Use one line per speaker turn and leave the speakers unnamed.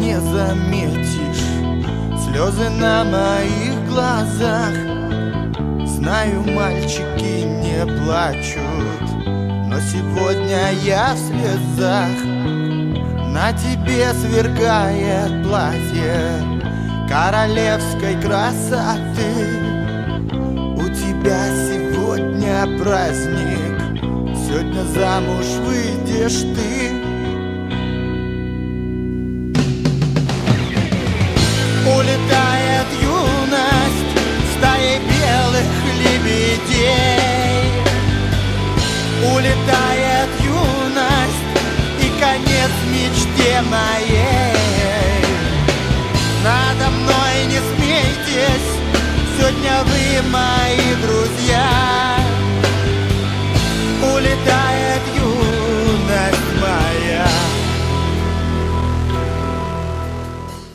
не заметишь. Слезы на моих глазах. Знаю, мальчики не плачут Но сегодня я в слезах. На тебе сверкает платье Королевской красоты. У тебя сегодня праздник Сегодня замуж выйдешь ты лебедей. Улетает юность и конец мечте моей. Надо мной не смейтесь, сегодня вы мои